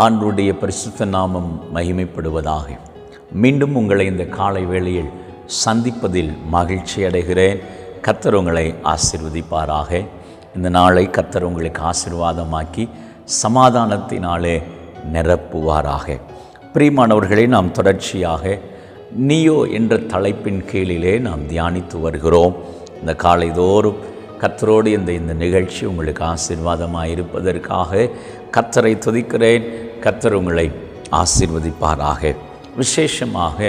ஆண்டுடைய பரிசுத்த நாமம் மகிமைப்படுவதாக. மீண்டும் உங்களை இந்த காலை வேளையில் சந்திப்பதில் மகிழ்ச்சி அடைகிறேன். கத்தர் உங்களை ஆசிர்வதிப்பாராக. இந்த நாளை கத்தர் உங்களுக்கு ஆசிர்வாதமாக்கி சமாதானத்தினாலே நிரப்புவாராக. பிரியமானவர்களை நாம் தொடர்ச்சியாக நியோ என்ற தலைப்பின் கீழிலே நாம் தியானித்து வருகிறோம். இந்த காலைதோறும் கத்தரோடு இந்த இந்த நிகழ்ச்சி உங்களுக்கு ஆசீர்வாதமாக இருப்பதற்காக கத்தரை துதிக்கிறேன். கத்தர் உங்களை ஆசீர்வதிப்பாராக. விசேஷமாக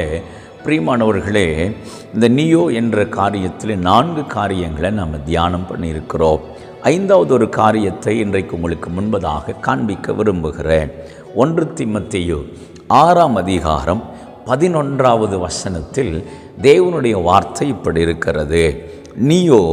பிரியமானவர்களே இந்த நியோ என்ற காரியத்தில் நான்கு காரியங்களை நாம் தியானம் பண்ணியிருக்கிறோம். ஐந்தாவது ஒரு காரியத்தை இன்றைக்கு உங்களுக்கு முன்பதாக காண்பிக்க விரும்புகிறேன். ஒன்று திம்மத்தையோ ஆறாம் அதிகாரம் பதினொன்றாவது வசனத்தில் தேவனுடைய வார்த்தை இப்படி இருக்கிறது. நீயோ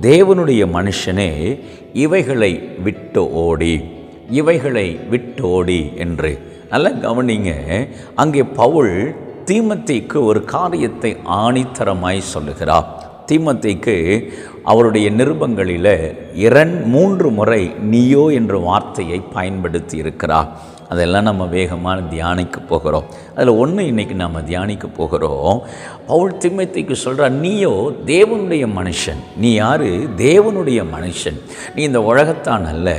தேவனுடைய மனுஷனே இவைகளை விட்டு ஓடி. இவைகளை விட்டோடி என்று. நல்லா கவனிங்க. அங்கே பவுல் தீமத்தைக்கு ஒரு காரியத்தை ஆணித்தரமாய் சொல்லுகிறார். தீமத்திக்கு அவருடைய நிருபங்களில் இரண் மூன்று முறை நீயோ என்ற வார்த்தையை பயன்படுத்தி இருக்கிறார். அதெல்லாம் நம்ம வேகமாக தியானிக்க போகிறோம். அதில் ஒன்று இன்றைக்கி நம்ம தியானிக்க போகிறோம். பவுல் திம்மத்தைக்கு சொல்கிறா நீயோ தேவனுடைய மனுஷன். நீ யார்? தேவனுடைய மனுஷன். நீ இந்த உலகத்தான் அல்ல.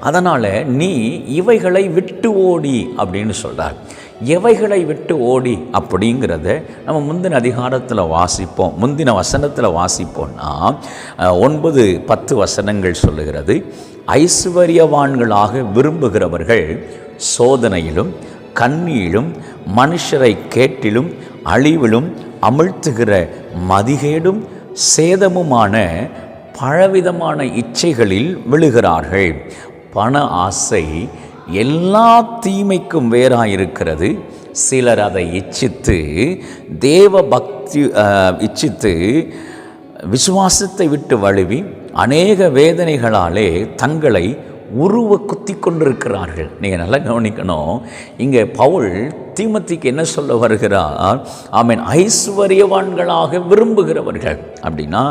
அதனால் நீ இவைகளை விட்டு ஓடி அப்படின்னு சொல்கிறார் எவைகளை விட்டு ஓடி? அப்படிங்கிறத நம்ம முந்தின அதிகாரத்தில் வாசிப்போம். முந்தின வசனத்தில் வாசிப்போம்னா ஒன்பது பத்து வசனங்கள் சொல்லுகிறது. ஐஸ்வர்யவான்களாக விரும்புகிறவர்கள் சோதனையிலும் கண்ணியிலும் மனுஷரை கேட்டிலும் அழிவிலும் அமிழ்த்துகிற மதிகேடும் சேதமுமான பலவிதமான இச்சைகளில் விழுகிறார்கள். பண ஆசை எல்லா தீமைக்கும் வேறாயிருக்கிறது. சிலர் அதை இச்சித்து தேவ பக்தி இச்சித்து விசுவாசத்தை விட்டு வழுவி அநேக வேதனைகளாலே தங்களை உருவ குத்தி கொண்டிருக்கிறார்கள். நீங்கள் நல்லா கவனிக்கணும். இங்கே பவுல் தீமத்திக்கு என்ன சொல்ல வருகிறார்? ஆமீன் ஐஸ்வர்யவான்களாக விரும்புகிறவர்கள். அப்படின்னா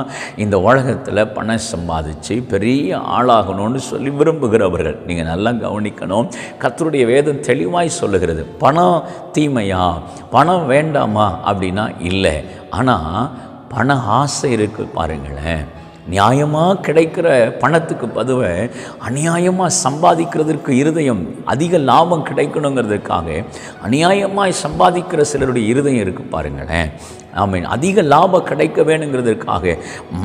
இந்த உலகத்தில் பணம் சம்பாதிச்சு பெரிய ஆளாகணும்னு சொல்லி விரும்புகிறவர்கள். நீங்கள் நல்லா கவனிக்கணும். கத்தருடைய வேதம் தெளிவாய் சொல்லுகிறது பணம் தீமையா? பணம் வேண்டாமா? அப்படின்னா இல்லை. ஆனால் பண ஆசை இருக்குது பாருங்களேன். நியாயமாக கிடைக்கிற பணத்துக்கு பதுவை அநியாயமாக சம்பாதிக்கிறதுக்கு இருதயம் அதிக லாபம் கிடைக்கணுங்கிறதுக்காக அநியாயமாக சம்பாதிக்கிற சிலருடைய இருதயம் இருக்குது பாருங்களேன். ஆமீன். அதிக லாபம் கிடைக்க வேணுங்கிறதுக்காக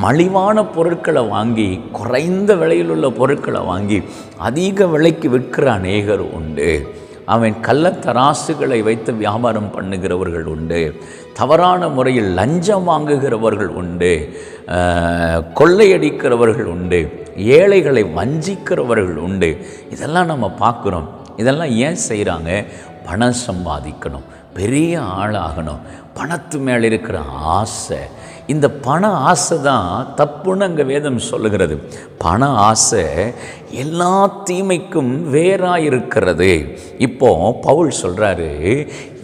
மலிவான பொருட்களை வாங்கி குறைந்த விலையில் உள்ள பொருட்களை வாங்கி அதிக விலைக்கு விற்கிற அநேகர் உண்டு. அவன் கள்ளத்தராசுகளை வைத்து வியாபாரம் பண்ணுகிறவர்கள் உண்டு. தவறான முறையில் லஞ்சம் வாங்குகிறவர்கள் உண்டு. கொள்ளையடிக்கிறவர்கள் உண்டு ஏழைகளை வஞ்சிக்கிறவர்கள் உண்டு. இதெல்லாம் நம்ம பார்க்குறோம். இதெல்லாம் ஏன் செய்கிறாங்க பணம் சம்பாதிக்கணும் பெரிய ஆளாகணும். பணத்து மேலே இருக்கிற ஆசை இந்த பண ஆசை தான் தப்புன்னு அங்கே வேதம் சொல்லுகிறது. பண ஆசை எல்லா தீமைக்கும் வேறாக இருக்கிறது இப்போ பவுல் சொல்கிறாரு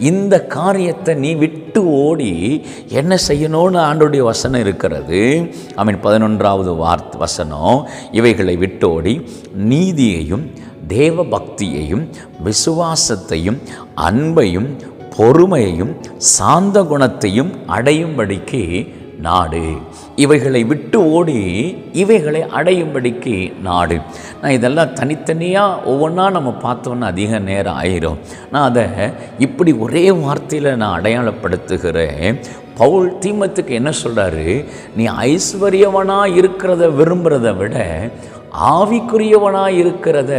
இந்த காரியத்தை நீ விட்டு ஓடி என்ன செய்யணும்னு ஆண்டுடைய வசனம் இருக்கிறது. ஐ மீன் பதினொன்றாவது வார்த் வசனம். இவைகளை விட்டு ஓடி நீதியையும் தேவ பக்தியையும் விசுவாசத்தையும் அன்பையும் பொறுமையையும் சாந்த குணத்தையும் அடையும்படிக்கு நாடு. இவைகளை விட்டு ஓடி இவைகளை அடையும்படிக்கு நாடு. நான் இதெல்லாம் தனித்தனியாக ஒவ்வொன்றா நம்ம பார்த்தோன்னா அதிக நேரம் ஆயிரும். நான் அதை இப்படி ஒரே வார்த்தையில் நான் அடையாளப்படுத்துகிறேன். பவுல் தீமத்துக்கு என்ன சொல்கிறாரு நீ ஐஸ்வர்யவனாக இருக்கிறத விரும்புகிறத விட ஆவிக்குரியவனாக இருக்கிறத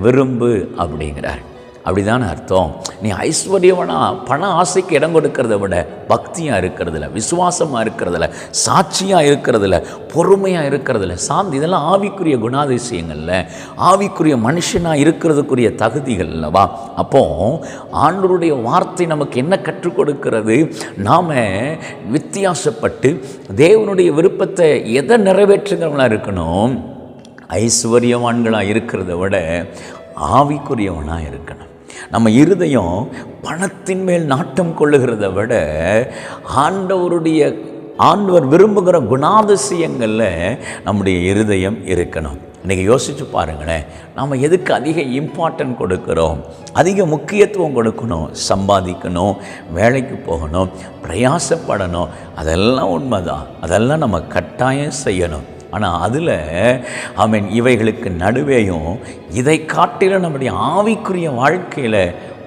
விரும்பு அப்படிங்கிறார். அப்படிதானே அர்த்தம். நீ ஐஸ்வர்யவனா பண ஆசைக்கு இடம் கொடுக்கறத விட பக்தியாக இருக்கிறதுல விசுவாசமாக இருக்கிறதுல சாட்சியாக இருக்கிறதுல பொறுமையாக இருக்கிறதுல சாந்தி இதெல்லாம் ஆவிக்குரிய குணாதிசயங்களில். ஆவிக்குரிய மனுஷனாக இருக்கிறதுக்குரிய தகுதிகள் அல்லவா அப்போ ஆண்டவருடைய வார்த்தை நமக்கு என்ன கற்றுக் கொடுக்கிறது? நாம் வித்தியாசப்பட்டு தேவனுடைய விருப்பத்தை எதை நிறைவேற்றுகிறவங்களாக இருக்கணும்? ஐஸ்வர்யவான்களாக இருக்கிறத விட ஆவிக்குரியவனாக இருக்கணும். நம்ம இருதயம் பணத்தின் மேல் நாட்டம் கொள்ளுகிறத விட ஆண்டவருடைய ஆண்டவர் விரும்புகிற குணாதிசயங்களில் நம்முடைய இருதயம் இருக்கணும். இன்றைக்கி யோசித்து பாருங்களேன். நாம் எதுக்கு அதிக இம்பார்ட்டன்ட் கொடுக்குறோம்? அதிக முக்கியத்துவம் கொடுக்கணும். சம்பாதிக்கணும் வேலைக்கு போகணும் பிரயாசப்படணும். அதெல்லாம் உண்மைதான். அதெல்லாம் நம்ம கட்டாயம் செய்யணும். ஆனால் அதில் அவன் இவைகளுக்கு நடுவேயும் இதை காட்டிலும் நம்முடைய ஆவிக்குரிய வாழ்க்கையில்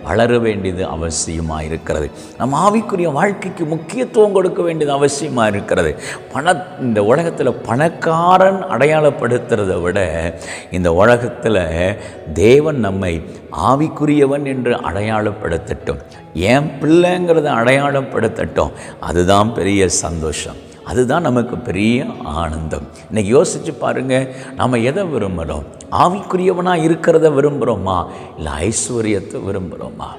வளர வேண்டியது அவசியமாக இருக்கிறது நம்ம ஆவிக்குரிய வாழ்க்கைக்கு முக்கியத்துவம் கொடுக்க வேண்டியது அவசியமாக இருக்கிறது பண இந்த உலகத்தில் பணக்காரன் அடையாளப்படுத்துறத விட இந்த உலகத்தில் தேவன் நம்மை ஆவிக்குரியவன் என்று அடையாளப்படுத்தட்டும். என் பிள்ளைங்கிறத அடையாளப்படுத்தட்டும். அதுதான் பெரிய சந்தோஷம். அதுதான் நமக்கு பெரிய ஆனந்தம். இன்றைக்கி யோசித்து பாருங்கள் நம்ம எதை விரும்புகிறோம் ஆவிக்குரியவனாக இருக்கிறத விரும்புகிறோமா இல்லை ஐஸ்வர்யத்தை விரும்புகிறோமா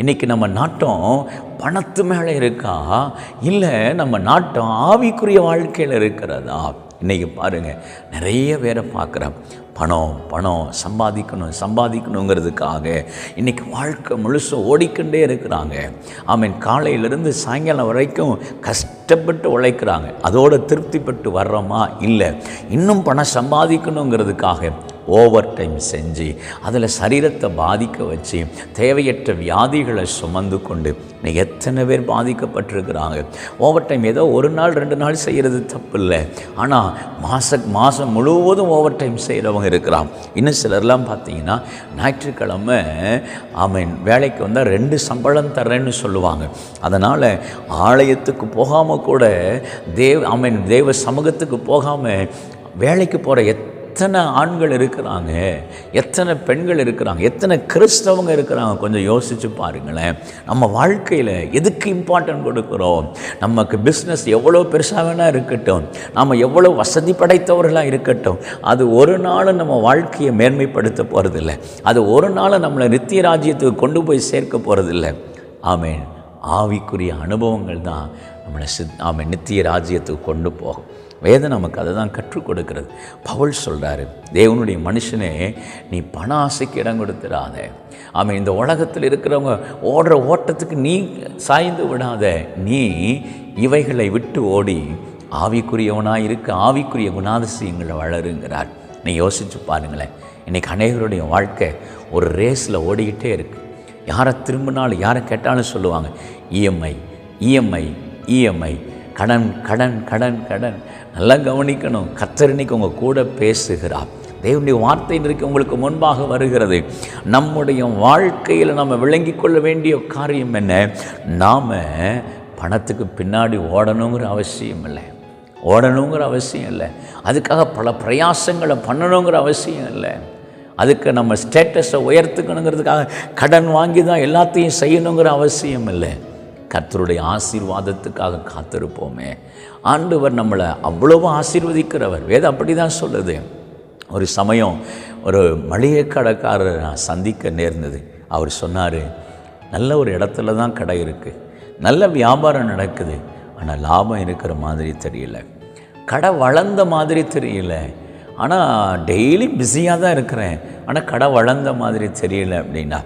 இன்றைக்கி நம்ம நாட்டம் பணத்து மேலே இருக்கா? இல்லை நம்ம நாட்டம் ஆவிக்குரிய வாழ்க்கையில் இருக்கிறதா? இன்றைக்கி பாருங்கள் நிறைய பேரை பார்க்குறேன் பணம் பணம் சம்பாதிக்கணும் சம்பாதிக்கணுங்கிறதுக்காக இன்றைக்கி வாழ்க்கை முழுசும் ஓடிக்கொண்டே இருக்கிறாங்க. ஆமீன் காலையிலேருந்து சாயங்காலம் வரைக்கும் கஷ்டப்பட்டு உழைக்கிறாங்க. அதோடு திருப்திப்பட்டு வர்றோமா? இல்லை. இன்னும் பணம் சம்பாதிக்கணுங்கிறதுக்காக ஓவர் டைம் செஞ்சு அதில் சரீரத்தை பாதிக்க வச்சு தேவையற்ற வியாதிகளை சுமந்து கொண்டு இன்னைக்கு எத்தனை பேர் பாதிக்கப்பட்டிருக்கிறாங்க. ஓவர் டைம் ஏதோ ஒரு நாள் ரெண்டு நாள் செய்கிறது தப்பு இல்லை ஆனால் மாத மாதம் முழுவதும் ஓவர் டைம் செய்கிறவங்க இருக்கிறான் இன்னும் சிலர்லாம் பார்த்தீங்கன்னா ஞாயிற்றுக்கிழமை அவன் வேலைக்கு வந்தால் ரெண்டு சம்பளம் தர்றேன்னு சொல்லுவாங்க. அதனால் ஆலயத்துக்கு போகாமல் கூட தேவ் அவன் தேவ சமூகத்துக்கு போகாமல் வேலைக்கு போகிற எத் எத்தனை ஆண்கள் இருக்கிறாங்க? எத்தனை பெண்கள் இருக்கிறாங்க? எத்தனை கிறிஸ்தவங்க இருக்கிறாங்க? கொஞ்சம் யோசித்து பாருங்களேன். நம்ம வாழ்க்கையில் எதுக்கு இம்பார்ட்டன்ட் கொடுக்குறோம்? நமக்கு பிஸ்னஸ் எவ்வளோ பெருசாக வேணால் இருக்கட்டும். நம்ம எவ்வளோ வசதி படைத்தவர்களாக இருக்கட்டும். அது ஒரு நாளும் நம்ம வாழ்க்கையை மேன்மைப்படுத்த போகிறதில்ல அது ஒரு நாளும் நம்மளை நித்திய ராஜ்யத்துக்கு கொண்டு போய் சேர்க்க போகிறதில்ல ஆமேன். ஆவிக்குரிய அனுபவங்கள் தான் நம்மளை சித் ஆமாம் நித்திய ராஜ்யத்துக்கு கொண்டு போகும். வேதம் நமக்கு அதை தான் கற்றுக் கொடுக்கிறது. பவுல் சொல்கிறாரு தேவனுடைய மனுஷனே நீ பண ஆசைக்கு இடம் கொடுத்துடாத. ஆமாம் இந்த உலகத்தில் இருக்கிறவங்க ஓடுற ஓட்டத்துக்கு நீ சாய்ந்து விடாத. நீ இவைகளை விட்டு ஓடி ஆவிக்குரியவனாக இருக்க ஆவிக்குரிய குணாதிசயங்களை வளருங்கிறார். நீ யோசித்து பாருங்களேன் இன்றைக்கி அநேகருடைய வாழ்க்கை ஒரு ரேஸில் ஓடிக்கிட்டே இருக்குது யாரை திரும்பினாலும் யாரை கேட்டாலும் சொல்லுவாங்க இஎம்ஐ இஎம்ஐ இஎம்ஐ கடன் கடன் கடன் கடன். நல்லா கவனிக்கணும். கத்தர் உங்கள் கூட பேசுகிறார். தேவனுடைய வார்த்தை இன்றைக்கு உங்களுக்கு முன்பாக வருகிறது. நம்முடைய வாழ்க்கையில் நம்ம விளங்கி கொள்ள வேண்டிய காரியம் என்ன? நாம் பணத்துக்கு பின்னாடி ஓடணுங்கிற அவசியம் இல்லை. ஓடணுங்கிற அவசியம் இல்லை. அதுக்காக பல பிரயாசங்களை பண்ணணுங்கிற அவசியம் இல்லை. அதுக்கு நம்ம ஸ்டேட்டஸை உயர்த்துக்கணுங்கிறதுக்காக கடன் வாங்கி தான் எல்லாத்தையும் செய்யணுங்கிற அவசியம் இல்லை. கர்த்தருடைய ஆசீர்வாதத்துக்காக காத்திருப்போமே. ஆண்டவர் நம்மளை அவ்வளவு ஆசீர்வதிக்கிறவர். வேதம் அப்படி தான் சொல்லுது. ஒரு சமயம் ஒரு மளிகை கடைக்காரரை நான் சந்திக்க நேர்ந்தது. அவர் சொன்னார் நல்ல ஒரு இடத்துல தான் கடை இருக்குது நல்ல வியாபாரம் நடக்குது. ஆனால் லாபம் இருக்கிற மாதிரி தெரியல. கடை வளர்ந்த மாதிரி தெரியல. ஆனால் டெய்லி பிஸியாக தான் இருக்கிறேன். ஆனால் கடை வளர்ந்த மாதிரி தெரியல அப்படின்னா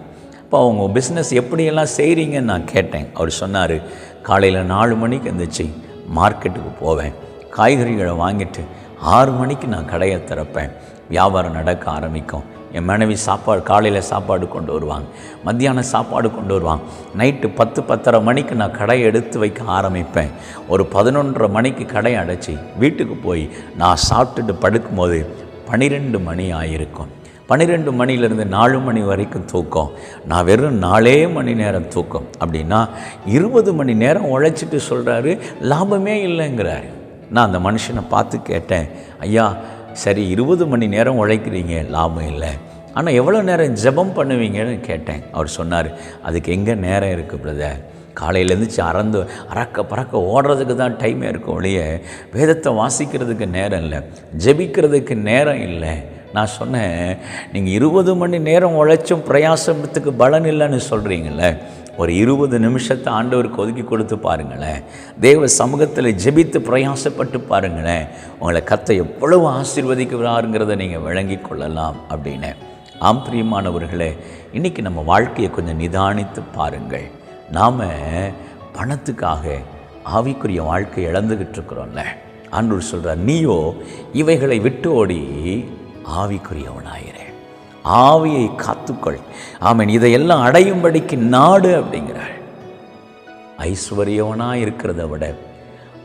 அப்போ அவங்க பிஸ்னஸ் எப்படியெல்லாம் செய்கிறீங்கன்னு நான் கேட்டேன். அவர் சொன்னார் காலையில் நாலு மணிக்கு எழுந்திரிச்சு மார்க்கெட்டுக்கு போவேன். காய்கறிகளை வாங்கிட்டு ஆறு மணிக்கு நான் கடையை திறப்பேன். வியாபாரம் நடக்க ஆரம்பிக்கும். என் மனைவி சாப்பாடு காலையில் சாப்பாடு கொண்டு வருவாங்க. மத்தியானம் சாப்பாடு கொண்டு வருவாங்க. நைட்டு பத்து பத்தரை மணிக்கு நான் கடையை எடுத்து வைக்க ஆரம்பிப்பேன். ஒரு பதினொன்றரை மணிக்கு கடையை அடைச்சி வீட்டுக்கு போய் நான் சாப்பிட்டுட்டு படுக்கும்போது பன்னிரெண்டு மணி ஆகியிருக்கும் பன்னிரெண்டு மணிலேருந்து நாலு மணி வரைக்கும் தூக்கம். நான் வெறும் நாலே மணி நேரம் தூக்கம். அப்படின்னா இருபது மணி நேரம் உழைச்சிட்டு சொல்கிறாரு லாபமே இல்லைங்கிறாரு. நான் அந்த மனுஷனை பார்த்து கேட்டேன் ஐயா சரி இருபது மணி நேரம் உழைக்கிறீங்க லாபம் இல்லை. ஆனால் எவ்வளோ நேரம் ஜெபம் பண்ணுவீங்கன்னு கேட்டேன். அவர் சொன்னார் அதுக்கு எங்கே நேரம் இருக்குது பிரதர்? காலையிலேருந்துச்சு அறந்து அறக்க பறக்க ஓடுறதுக்கு தான் டைமே இருக்கும் ஒழிய வேதத்தை வாசிக்கிறதுக்கு நேரம் இல்லை ஜெபிக்கிறதுக்கு நேரம் இல்லை. நான் சொன்னேன் நீங்கள் இருபது மணி நேரம் உழைச்சும் பிரயாசத்துக்கு பலன் இல்லைன்னு சொல்கிறீங்கள ஒரு இருபது நிமிஷத்தை ஆண்டவருக்கு ஒதுக்கி கொடுத்து பாருங்களேன். தேவ சமூகத்தில் ஜெபித்து பிரயாசப்பட்டு பாருங்களேன். உங்களை கத்தை எவ்வளவு ஆசீர்வதிக்கிறாருங்கிறத நீங்கள் விளங்கி கொள்ளலாம் அப்படின்னு. ஆம் பிரியமானவர்களே இன்றைக்கி நம்ம வாழ்க்கையை கொஞ்சம் நிதானித்து பாருங்கள். நாம் பணத்துக்காக ஆவிக்குரிய வாழ்க்கை இழந்துக்கிட்டு இருக்கிறோம்ல. ஆண்டவர் சொல்கிறார் நீயோ இவைகளை விட்டு ஓடி ஆவிக்குரியவனாயிரே. ஆவியை காத்துக்கொள். ஆமீன். இதையெல்லாம் அடையும்படிக்கு நாடு அப்படிங்கிறாள் ஐஸ்வர்யவனாக இருக்கிறத விட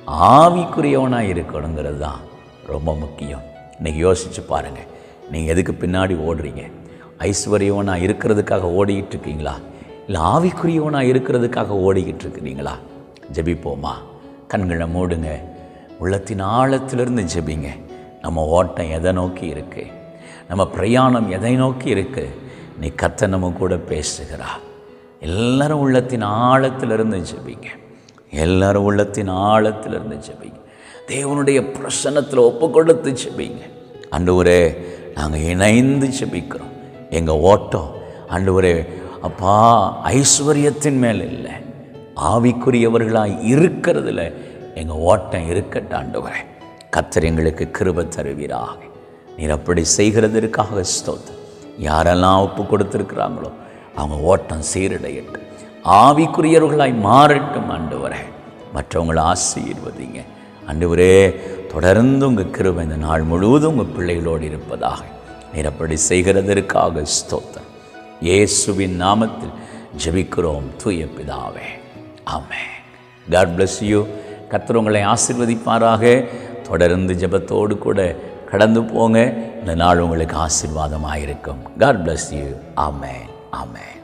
ஆவிக்குரியவனாக இருக்கணுங்கிறது தான் ரொம்ப முக்கியம். இன்றைக்கி யோசிச்சு பாருங்கள் நீங்கள் எதுக்கு பின்னாடி ஓடுறீங்க? ஐஸ்வர்யவனாக இருக்கிறதுக்காக ஓடிக்கிட்டு இருக்கீங்களா இல்லை ஆவிக்குரியவனாக இருக்கிறதுக்காக ஓடிக்கிட்டு இருக்கிறீங்களா ஜெபிப்போமா? கண்களை மூடுங்க. உள்ளத்தின் ஆழத்திலிருந்து ஜெபிங்க. நம்ம ஓட்டம் எதை நோக்கி இருக்கு? நம்ம பிரயாணம் எதை நோக்கி இருக்கு? நீ கத்த நம்ம கூட பேசுகிறா. எல்லாரும் உள்ளத்தின் ஆழத்திலிருந்து ஜெபிங்க. எல்லாரும் உள்ளத்தின் ஆழத்திலிருந்து ஜெபிங்க. தேவனுடைய பிரசனத்தில் ஒப்பு கொடுத்து ஜெபிங்க. ஒரு நாங்கள் இணைந்து ஜெபிக்கிறோம். எங்கள் ஓட்டம் ஆண்டவரே அப்பா ஐஸ்வர்யத்தின் மேல் இல்லை. ஆவிக்குரியவர்களாக இருக்கிறதுல எங்கள் ஓட்டம் இருக்கட்டாண்டு வரேன் கத்தர் எங்களுக்கு கிருப தருவீராக. நீர் அப்படி செய்கிறதற்காக ஸ்தோத்திரம். யாரெல்லாம் ஒப்பு கொடுத்துருக்குறாங்களோ அவங்க ஓட்டம் சீரடையட்டும். ஆவிக்குரியவர்களாய் மாறட்டும் ஆண்டவரே. மற்றவங்களை ஆசீர்வதிங்க. ஆண்டவரே தொடர்ந்து உங்கள் கிருபை இந்த நாள் முழுவதும் உங்கள் பிள்ளைகளோடு இருப்பதாக. நீர் அப்படி செய்கிறதற்காக ஸ்தோத்தம் இயேசுவின் நாமத்தில் ஜெபிக்கிறோம் தூய பிதாவே. ஆமே காட் பிளஸ் யூ கத்திரவங்களை ஆசிர்வதிப்பாராக ஆசீர்வதிப்பாராக. தொடர்ந்து ஜெபத்தோடு கூட கடந்து போங்க. இந்த நாள் உங்களுக்கு ஆசீர்வாதமாக இருக்கும் God bless you amen amen